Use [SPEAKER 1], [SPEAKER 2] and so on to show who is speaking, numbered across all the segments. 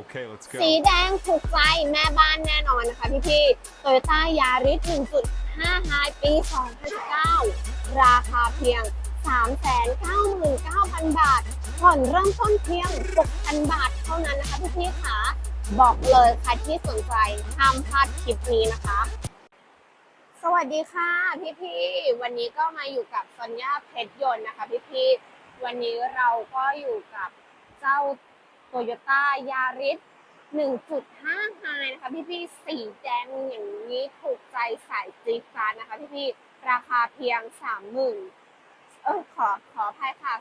[SPEAKER 1] Okay, let's go.
[SPEAKER 2] สีแดงถูกใจแม่บ้านแน่นอนนะคะพี่พี่โตโยต้ายาริส1.5ไฮปี 2019 ราคาเพียง 399,000 บาท ผ่อนเริ่มต้นเพียง 6,000 บาทเท่านั้นนะคะพี่พี่ค่ะ บอกเลยใครที่สนใจห้ามพลาดคลิปนี้นะคะ สวัสดีค่ะพี่พี่วันนี้ก็มาอยู่กับซอนยาเพชรยนต์นะคะพี่พี่วันนี้เราก็อยู่กับเจ้า โตโยต้ายาริส1.5ไฮนะคะ พี่พี่ๆสีแดงอย่างนี้ถูกใจสายจี๊ดจ๊าดนะคะ พี่พี่ๆราคาเพียง 30,000เออขอขอภัยค่ะ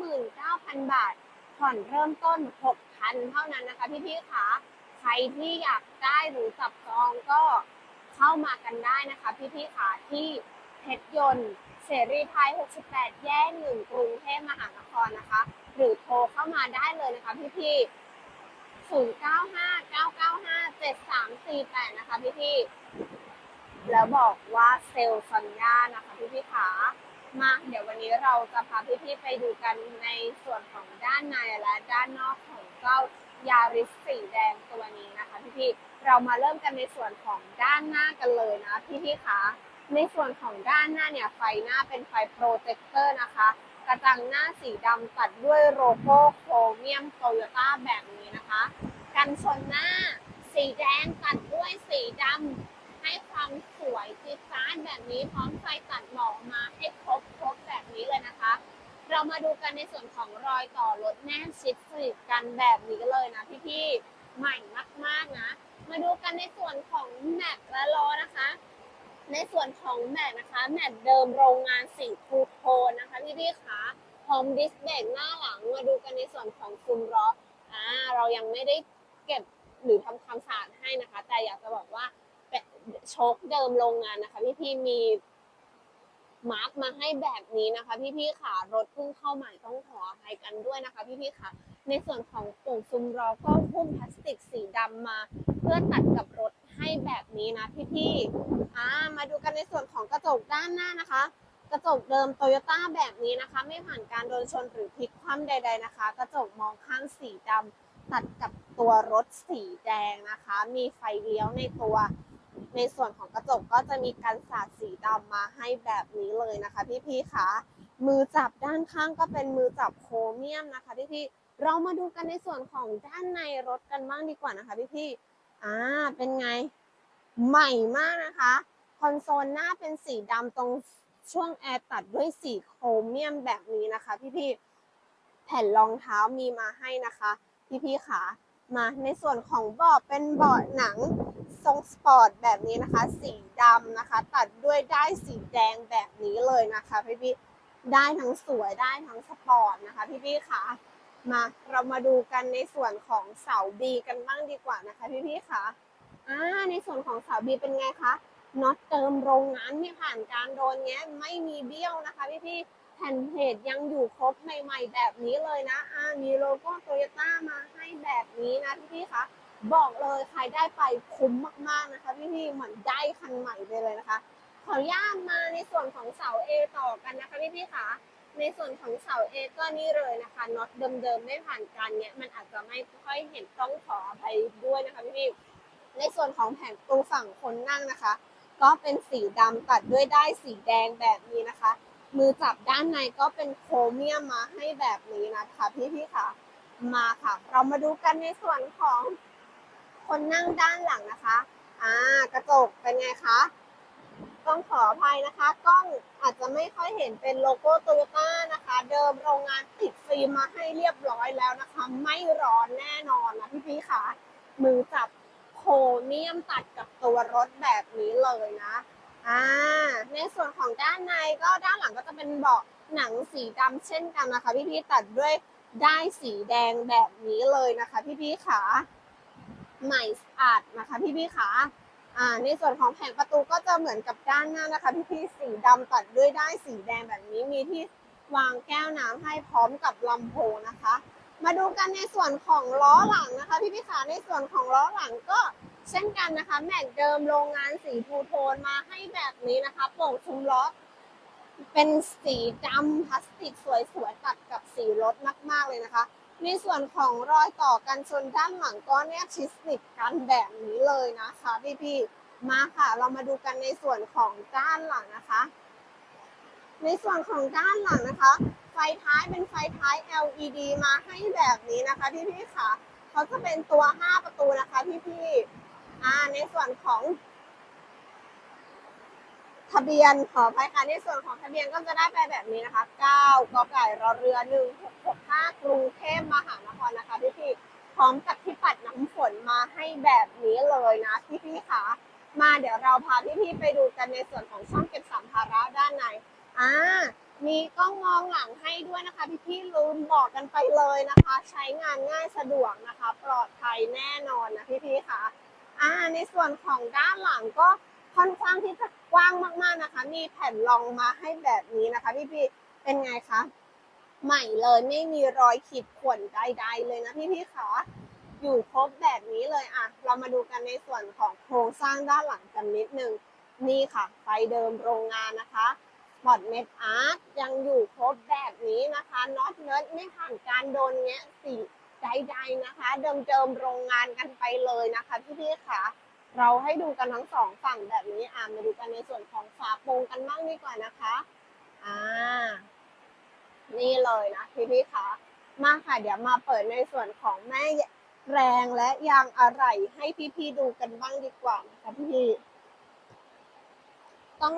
[SPEAKER 2] 399,000 บาท ผ่อนเริ่มต้น 6,000 เท่านั้นนะคะ พี่พี่ๆค่ะใครที่อยากได้หรือจับจองก็เข้ามากันได้นะคะ พี่พี่ๆค่ะที่เพชรยนต์เสรีไทย 68 แยกหนึ่งกรุงเทพมหานครนะคะ หรือโทรเข้ามาได้เลยนะคะพี่พี่0 9 5 9 9 5 7 3 4 8 นะคะพี่พี่ๆแล้วบอกว่าเซลล์สัญญานะคะพี่พี่ๆขามาเดี๋ยววันนี้เราจะพาพี่พี่ๆไปดูกันในส่วนของด้านในและด้านนอกของเจ้ายาริสสีแดงตัวนี้นะคะพี่พี่ๆเรามาเริ่มกันในส่วนของด้านหน้ากันเลยนะพี่พี่ๆขาในส่วนของด้านหน้าเนี่ยไฟหน้าเป็นไฟโปรเจคเตอร์นะคะ กระจังหน้าสีดำตัดด้วยโลโก้โครเมียมโตโยต้าแบบนี้นะคะ กันชนหน้าสีแดงตัดด้วยสีดำให้ความสวยจี๊ดจ๊าดแบบนี้พร้อมไฟตัดหมอกมาให้ครบครบแบบนี้เลยนะคะ เรามาดูกันในส่วนของรอยต่อรถแนบชิดสนิทกันแบบนี้เลยนะพี่ๆใหม่มากๆนะ มาดูกันในส่วนของแม็กและล้อนะคะ ในส่วนของแม็กนะคะ แม็กเดิมโรงงานสีทูโทนนะคะพี่พี่ๆคะพร้อมดิสเบรกหน้าหลังมาดูกันในส่วนของซุ้มล้ออ่าเรายังไม่ได้เก็บหรือทำความสะอาดให้นะคะ แต่อยากจะบอกว่าเป็นโชคเดิมโรงงานนะคะ พี่พี่ๆมีมาร์กมาให้แบบนี้นะคะ พี่พี่ๆค่ะรถเพิ่งเข้าใหม่ต้องขออภัยกันด้วยนะคะ พี่พี่ๆค่ะในส่วนของปุ่มซุ้มล้อก็หุ้มพลาสติกสีดำมา เพื่อตัดกับรถ ให้แบบนี้นะพี่พี่ๆอ่ามาดูกันในส่วนของกระจกด้านหน้านะคะ กระจกเดิมโตโยต้าแบบนี้นะคะ ไม่ผ่านการโดนชนหรือพลิกคว่ำใด ๆนะคะ กระจกมองข้างสีดำตัดกับตัวรถสีแดงนะคะ มีไฟเลี้ยวในตัว ในส่วนของกระจกก็จะมีการสาดสีดำมาให้แบบนี้เลยนะคะ พี่ๆคะมือจับด้านข้างก็เป็นมือจับโครเมียมนะคะพี่ๆเรามาดูกันในส่วนของด้านในรถกันบ้างดีกว่านะคะพี่ๆ อ่า เป็นไง ใหม่มากนะคะ คอนโซลหน้าเป็นสีดำตรงช่วงแอร์ตัดด้วยสีโครเมียมแบบนี้นะคะ พี่ๆ แผ่นรองเท้ามีมาให้นะคะ พี่ๆขามาในส่วนของเบาะเป็นเบาะหนังทรงสปอร์ตแบบนี้นะคะ สีดำนะคะ ตัดด้วยได้สีแดงแบบนี้เลยนะคะ พี่ๆ ได้ทั้งสวยได้ทั้งสปอร์ตนะคะ พี่ๆขา มาเรามาดูกันในส่วนของเสาบีกันบ้างดีกว่านะคะพี่ๆขาอ่าในส่วนของเสาบีเป็นไงคะน็อตเติมโรงงานไม่ผ่านการโดนแงะไม่มีเบี้ยวนะคะพี่พี่ๆแผ่นเพจยังอยู่ครบใหม่ ๆ แบบนี้เลยนะอ่ามีโลโก้โตโยต้ามาให้แบบนี้นะพี่พี่ๆคะบอกเลยใครได้ไปคุ้มมากๆนะคะพี่พี่ๆเหมือนได้คันใหม่ไปเลยนะคะ ขออนุญาตมาในส่วนของเสา A ต่อกันนะคะพี่พี่คะ ในส่วนของเสา A ก็นี่เลยนะคะน็อตเดิมๆไม่ผ่านการเนี้ยมันอาจจะไม่ค่อยเห็นต้องขออภัยด้วยนะคะพี่พี่ในส่วนของแผงประตูฝั่งคนนั่งนะคะ ก็เป็นสีดำตัดด้วยได้สีแดงแบบนี้นะคะ มือจับด้านในก็เป็นโครเมียมมาให้แบบนี้นะคะพี่พี่ๆค่ะมาค่ะ เรามาดูกันในส่วนของคนนั่งด้านหลังนะคะ อ่ากระจกเป็นไงคะ ต้องขออภัยนะคะ กล้องอาจจะไม่ค่อยเห็นเป็นโลโก้โตโยต้านะคะ เดิมโรงงานติดฟิล์มมาให้เรียบร้อยแล้วนะคะ ไม่ร้อนแน่นอนนะพี่พี่ค่ะมือจับโครเมียมตัดกับตัวรถแบบนี้เลยนะอ่าในส่วนของด้านในก็ด้านหลังก็จะเป็นเบาะหนังสีดำเช่นกันนะคะ พี่ๆตัดด้วยได้สีแดงแบบนี้เลยนะคะ พี่ๆขาใหม่สะอาดนะคะ พี่ๆขา อ่าในส่วนของแผงประตูก็จะเหมือนกับด้านหน้านะคะพี่ๆสีดำตัดด้วยได้สีแดงแบบนี้มีที่วางแก้วน้ำให้พร้อมกับลำโพงนะคะ มาดูกันในส่วนของล้อหลังนะคะ พี่พี่ขาในส่วนของล้อหลังก็เช่นกันนะคะ แม็กเดิมโรงงานสีทูโทนมาให้แบบนี้นะคะโป่งชุมล้อเป็นสีดำพลาสติกสวยๆตัดกับสีรถมากๆเลยนะคะ ในส่วนของรอยต่อกันชนด้านหลังก็แนบชิดสนิทกันแบบนี้เลยนะคะพี่ๆมาค่ะ เรามาดูกันในส่วนของด้านหลังนะคะ ในส่วนของด้านหลังนะคะ ไฟท้ายเป็นไฟท้าย LED มาให้แบบนี้นะคะพี่ๆค่ะเขาจะเป็นตัว 5 ประตูนะคะพี่ๆอ่าในส่วนของ ทะเบียนขออภัยค่ะในส่วนของทะเบียนก็จะได้ไปแบบนี้นะคะ 9กไก่รอเรือ 1665 กรุงเทพมหานครนะคะพี่ๆพร้อมกับที่ปัดน้ำฝนมาให้แบบนี้เลยนะพี่ๆค่ะมาเดี๋ยวเราพาพี่ๆไปดูกันในส่วนของช่องเก็บสัมภาระด้านในอ่ามีกล้องมองหลังให้ด้วยนะคะพี่ๆลืมบอกกันไปเลยนะคะ ใช้งานง่ายสะดวกนะคะ ปลอดภัยแน่นอนนะพี่ๆค่ะอ่าในส่วนของด้านหลังก็ค่อนข้างที่จะ กว้างมากๆนะคะ มีแผ่นรองมาให้แบบนี้นะคะ พี่ๆเป็นไงคะใหม่เลยไม่มีรอยขีดข่วนใด ๆ เลยนะพี่ๆค่ะอยู่ครบแบบนี้เลยอะ เรามาดูกันในส่วนของโครงสร้างด้านหลังกันนิดนึง นี่ค่ะ ไฟเดิมโรงงานนะคะสปอตเม็ดอาร์ตยังอยู่ครบแบบนี้นะคะน็อตเนิร์ดไม่ผ่านการโดนแงะสีใดๆนะคะ เดิมๆโรงงานกันไปเลยนะคะพี่ๆค่ะ เราให้ดูกันทั้งสองฝั่งแบบนี้อ่ามาดูกันในส่วนของฝาโปรงกันบ้างดีกว่านะคะอ่านี่เลยนะพี่ๆค่คะมาค่ะเดี๋ยวมาเปิดในส่วนของแม่แรงและยางอะไรให้พี่ๆดูกันบ้างดีกว่านะคะพี่ต้อง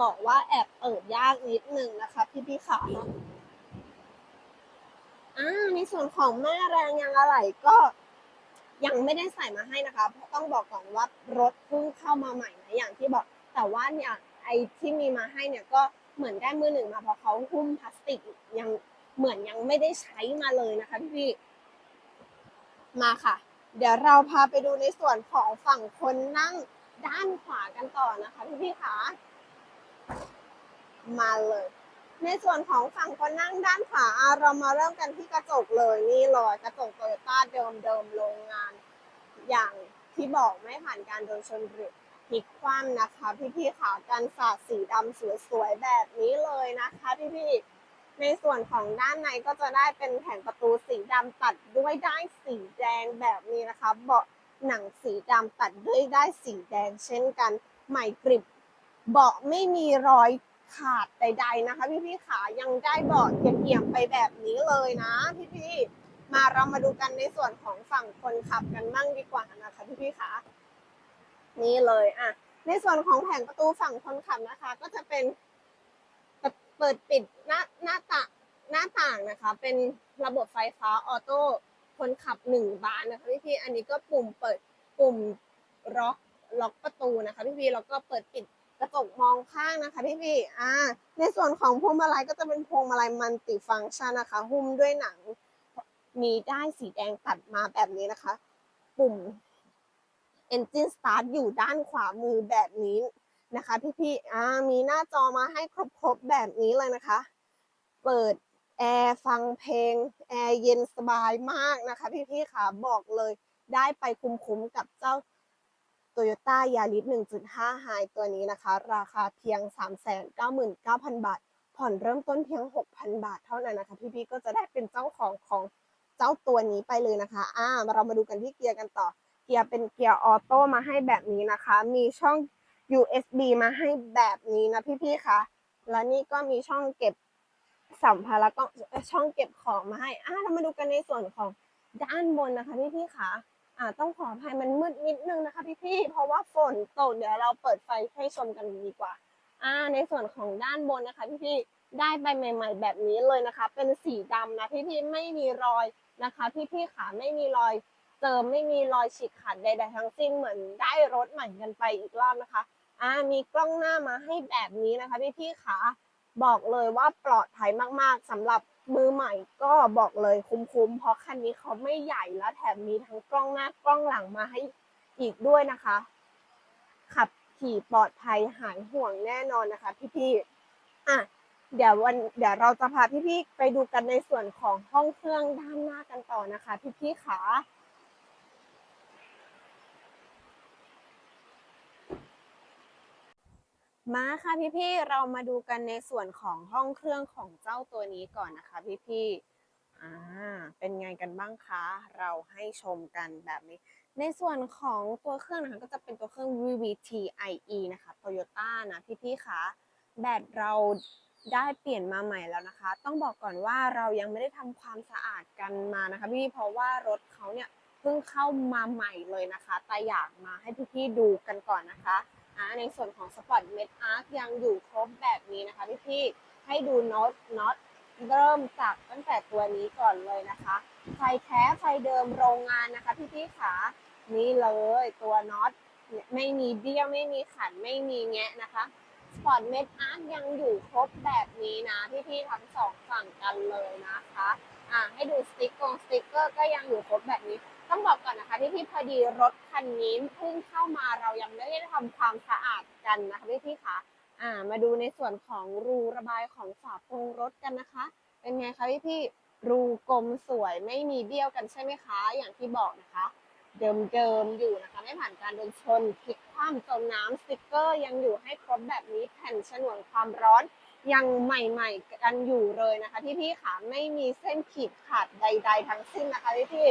[SPEAKER 2] บอกว่าแอบเปิดยากนิดนึงนะคะ พี่ๆค่ะอ่าในส่วนของแม่แรงยางอะไรก็ ยังไม่ได้ใส่มาให้นะคะเพราะต้องบอกก่อนว่ารถเพิ่งเข้ามาใหม่นะอย่างที่บอกแต่ว่าเนี่ยไอที่มีมาให้เนี่ยก็เหมือนได้มือหนึ่งมาเพราะเขาหุ้มพลาสติกยังเหมือนยังไม่ได้ใช้มาเลยนะคะพี่ๆมาค่ะ เดี๋ยวเราพาไปดูในส่วนของฝั่งคนนั่งด้านขวากันต่อนะคะพี่ๆค่ะมาเลย ในส่วนของฝั่งคนนั่งด้านขวาเรามาเริ่มกันที่กระจกเลยนี่เลยกระจกโตโยต้าเดิมเดิมโรงงาน อย่างที่บอกไม่ผ่านการโดนชนหรือพลิกคว่ำนะคะ พี่ๆขากันสาดสีดำสวยๆแบบนี้เลยนะคะพี่ๆในส่วนของด้านในก็จะได้เป็นแผงประตูสีดำตัดด้วยได้สีแดงแบบนี้นะคะเบาะหนังสีดำตัดด้วยได้สีแดงเช่นกันใหม่กริบเบาะไม่มีรอย ขาดใด ๆนะคะ พี่ๆขายังได้เบาะเอี่ยมๆไปแบบนี้เลยนะ พี่ๆมาเรามาดูกันในส่วนของฝั่งคนขับกันบ้างดีกว่านะคะพี่ๆขานี่เลยอะในส่วนของแผงประตูฝั่งคนขับนะคะ ก็จะเป็นเปิดปิดหน้าหน้าต่างหน้าต่างนะคะ เป็นระบบไฟฟ้าออโต้คนขับหนึ่งบานนะคะพี่ๆอันนี้ก็ปุ่มเปิดปุ่มล็อกล็อกประตูนะคะพี่ๆแล้วก็เปิดปิด กมองข้างนะคะพี่พี่อ่า ในส่วนของพวงมาลัยก็จะเป็นพวงมาลัยมัลติฟังก์ชันนะคะ หุ้มด้วยหนัง มีได้ายสีแดงตัดมาแบบนี้นะคะ ปุ่ม Engine Start อยู่ด้านขวามือแบบนี้นะคะ พี่พี่อ่า มีหน้าจอมาให้ครบๆแบบนี้เลยนะคะ เปิดแอร์ฟังเพลง แอร์เย็นสบายมากนะคะ พี่พี่ค่ะบอกเลยได้ไปคุ้มๆกับเจ้า Toyota Yaris 1.5 High ตัวนี้นะคะ ราคาเพียง 399,000 บาท ผ่อนเริ่มต้นเพียง 6,000 บาทเท่านั้นนะคะพี่ๆก็จะได้เป็นเจ้าของของเจ้าตัวนี้ไปเลยนะคะอ่าเรามาดูกันที่เกียร์กันต่อ เกียร์เป็นเกียร์ออโต้มาให้แบบนี้นะคะ มีช่อง USB มาให้แบบนี้นะพี่ๆคะและนี่ก็มีช่องเก็บสัมภาระก็ช่องเก็บของมาให้อ่าเรามาดูกันในส่วนของด้านบนนะคะพี่ๆคะ อ่าต้องขออภัยมันมืดนิดนึงนะคะพี่ๆเพราะว่าฝนตกเดี๋ยวเราเปิดไฟให้ชมกันดีกว่า อ่า ในส่วนของด้านบนนะคะ พี่ๆได้ใบใหม่ ๆ แบบนี้เลยนะคะ เป็นสีดำนะพี่ๆไม่มีรอยนะคะ พี่ๆขาไม่มีรอยเจิมไม่มีรอยฉีกขาดใดๆทั้งสิ้นเหมือนได้รถใหม่กันไปอีกรอบนะคะ อ่ามีกล้องหน้ามาให้แบบนี้นะคะ พี่ๆขาบอกเลยว่าปลอดภัยมากๆสำหรับ มือใหม่ก็บอกเลยคุ้มๆ เพราะคันนี้เขาไม่ใหญ่แล้วแถมมีทั้งกล้องหน้ากล้องหลังมาให้อีกด้วยนะคะ ขับขี่ปลอดภัยหายห่วงแน่นอนนะคะ พี่ๆอะเดี๋ยววันเดี๋ยวเราจะพาพี่ๆไปดูกันในส่วนของห้องเครื่องด้านหน้ากันต่อนะคะ พี่ๆขา มาค่ะพี่ๆ เรามาดูกันในส่วนของห้องเครื่องของเจ้าตัวนี้ก่อนนะคะพี่ๆ อ่า เป็นไงกันบ้างคะ เราให้ชมกันแบบนี้ ในส่วนของตัวเครื่องนะคะก็จะเป็นตัวเครื่อง VVT IE นะคะ Toyota นะพี่ๆ คะ แบตเราได้เปลี่ยนมาใหม่แล้วนะคะ ต้องบอกก่อนว่าเรายังไม่ได้ทำความสะอาดกันมานะคะพี่เพราะว่ารถเขาเนี่ยเพิ่งเข้ามาใหม่เลยนะคะ แต่อยากมาให้พี่ๆ ดูกันก่อนนะคะ อ่าในส่วนของ Sport Med Arc ยังอยู่ครบแบบนี้นะคะพี่ๆให้ดูน็อตน็อตเริ่มจากตั้งแต่ตัวนี้ก่อนเลยนะคะ ไฟแท้ไฟเดิมโรงงานนะคะพี่ๆขานี่เลยตัวน็อตไม่มีเบี้ยวไม่มีขันไม่มีแงะนะคะสปอร์ตเมดอาร์ตยังอยู่ครบแบบนี้นะพี่ๆทั้งสองฝั่งกันเลยนะคะอ่าให้ดูสติ๊กเกอร์สติ๊กเกอร์ก็ยังอยู่ครบแบบนี้ ต้องบอกก่อนนะคะที่พี่พอดีรถคันนี้เพิ่งเข้ามาเรายังไม่ได้ทำความสะอาดกันนะคะพี่ๆคะอ่า มาดูในส่วนของรูระบายของฝาโปรงรถกันนะคะ เป็นไงคะพี่พี่รูกลมสวยไม่มีเบี้ยวกันใช่ไหมคะ อย่างที่บอกนะคะ เดิมๆอยู่นะคะ ไม่ผ่านการโดนชนพลิกคว่ำจมน้ำสติกเกอร์ยังอยู่ให้ครบแบบนี้แผ่นฉนวนความร้อน ยังใหม่ๆกันอยู่เลยนะคะที่พี่ขาไม่มีเส้นขีดขาดใด ๆ ทั้งสิ้นนะคะพี่พี่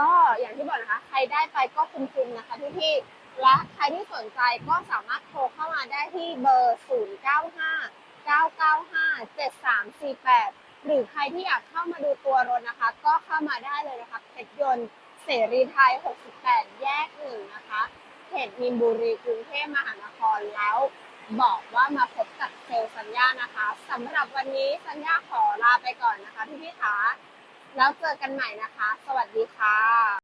[SPEAKER 2] ก็อย่างที่บอกนะคะ ใครได้ไปก็คุ้มๆนะคะพี่พี่ๆและใครที่สนใจก็สามารถโทรเข้ามาได้ที่เบอร์ 095 995 7348 หรือใครที่อยากเข้ามาดูตัวรถนะคะ ก็เข้ามาได้เลยนะคะเพชรยนต์เสรีไทย 68 แยกหนึ่งนะคะเขตมินบุรีกรุงเทพมหานครแล้วบอกว่ามาพบกับเซลสัญญานะคะสำหรับวันนี้สัญญาขอลาไปก่อนนะคะพี่พี่ๆคะ แล้วเจอกันใหม่นะคะ สวัสดีค่ะ